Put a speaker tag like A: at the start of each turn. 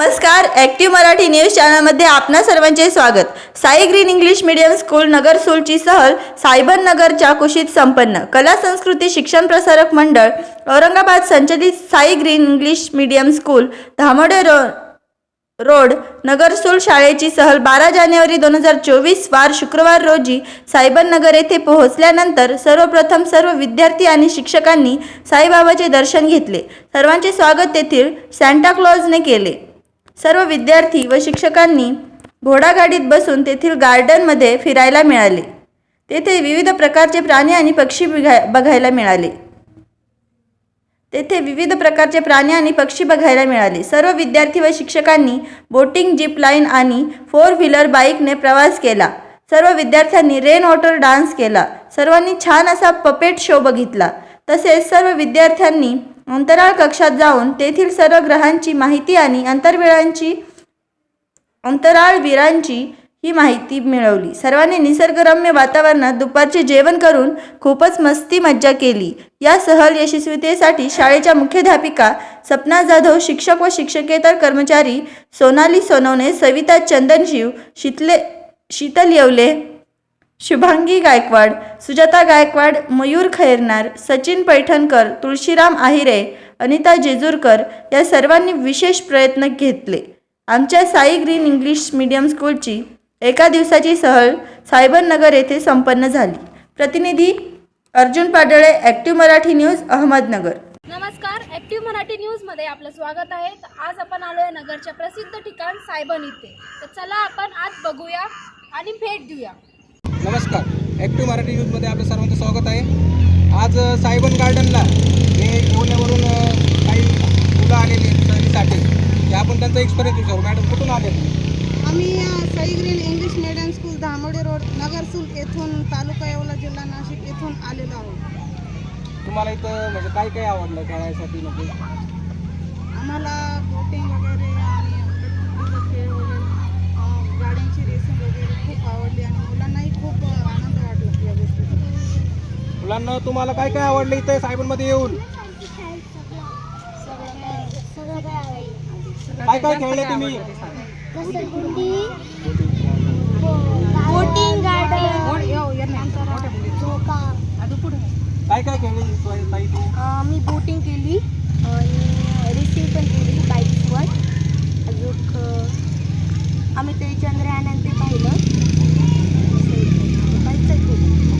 A: नमस्कार active Marathi news चॅनलमध्ये आपणा सर्वांचे स्वागत. Sai green English medium school नगर सूलची सहल सायबर नगरच्या कुशीत संपन्न. कला संस्कृती शिक्षण प्रसारक मंडळ औरंगाबाद संचलित Sai green English medium school Dhamode row road Nagarsul शाळेची सहल बारा जानेवारी दोन हजार चोवीस वार शुक्रवार रोजी सायबर नगर येथे पोहोचल्यानंतर सर्वप्रथम सर्व विद्यार्थी आणि शिक्षकांनी साईबाबाचे दर्शन घेतले. सर्वांचे स्वागत तेथील सॅन्टाक्लॉजने केले. सर्व विद्यार्थी व शिक्षकांनी घोडागाडीत बसून तेथील गार्डनमध्ये फिरायला मिळाले. तेथे विविध प्रकारचे प्राणी आणि पक्षी बघाय बघायला मिळाले. तेथे विविध प्रकारचे प्राणी आणि पक्षी बघायला मिळाले. सर्व विद्यार्थी व शिक्षकांनी बोटिंग जीप लाईन आणि फोर व्हीलर बाईकने प्रवास केला. सर्व विद्यार्थ्यांनी रेन वॉटर डान्स केला. सर्वांनी छान असा पपेट शो बघितला. तसेच सर्व विद्यार्थ्यांनी अंतराळ कक्षात जाऊन तेथील सर्व ग्रहांची माहिती आणि अंतर्वेळांची अंतराळवीरांची ही माहिती मिळवली. सर्वांनी निसर्गरम्य वातावरणात दुपारचे जेवण करून खूपच मस्ती मज्जा केली. या सहल यशस्वीतेसाठी शाळेच्या मुख्याध्यापिका सपना जाधव शिक्षक व शिक्षकेतर कर्मचारी सोनाली सोनवणे सविता चंदनशिव शीतले शीतल येवले शुभांगी गायकवाड सुजाता गायकवाड मयूर खैरनार सचिन पैठणकर तुळशीराम आहिरे अनिता जेजूरकर या सर्वांनी विशेष प्रयत्न घेतले. आमच्या साई ग्रीन इंग्लिश मीडियम स्कूलची एका दिवसाची सहल सायबर नगर येथे संपन्न झाली. प्रतिनिधी अर्जुन पाडळे ॲक्टिव्ह मराठी न्यूज अहमदनगर.
B: नमस्कार ॲक्टिव्ह मराठी न्यूजमध्ये आपलं स्वागत आहे. तर आज आपण आलो आहे नगरच्या प्रसिद्ध ठिकाण सायबन इथे. तर चला आपण आज बघूया आणि भेट देऊया.
C: नमस्कार. ॲक्टिव्ह मराठी न्यूजमध्ये आपलं सर्वांचं स्वागत आहे. आज सायबन गार्डनला हे पुण्यावरून काही मुलं आलेली आहेत सहलीसाठी ते आपण त्यांचा एक्सपिरियन्स विचारू मॅडम कुठून आले
D: आम्ही Sai green English medium school Dhamode road Nagarsul येथून तालुका येवला जिल्हा नाशिक येथून आलेलो आहोत.
C: तुम्हाला इथं म्हणजे काय काय आवडलं खेळायसाठी? म्हणजे
D: आम्हाला बोटिंग वगैरे
C: मुलांना तुम्हाला काय काय आवडलं इथं सायबनमध्ये येऊन? काय काय खेळले तुम्ही?
E: बोटिंग हो, गार्डन
C: काय काय खेळले ताई तू
E: मी बोटिंग केली आणि रेसिंग पण केली बाईक्सवर अजून अ, आम्ही ते चंद्रयान आणि ते पाहिलं बाईकचं केलं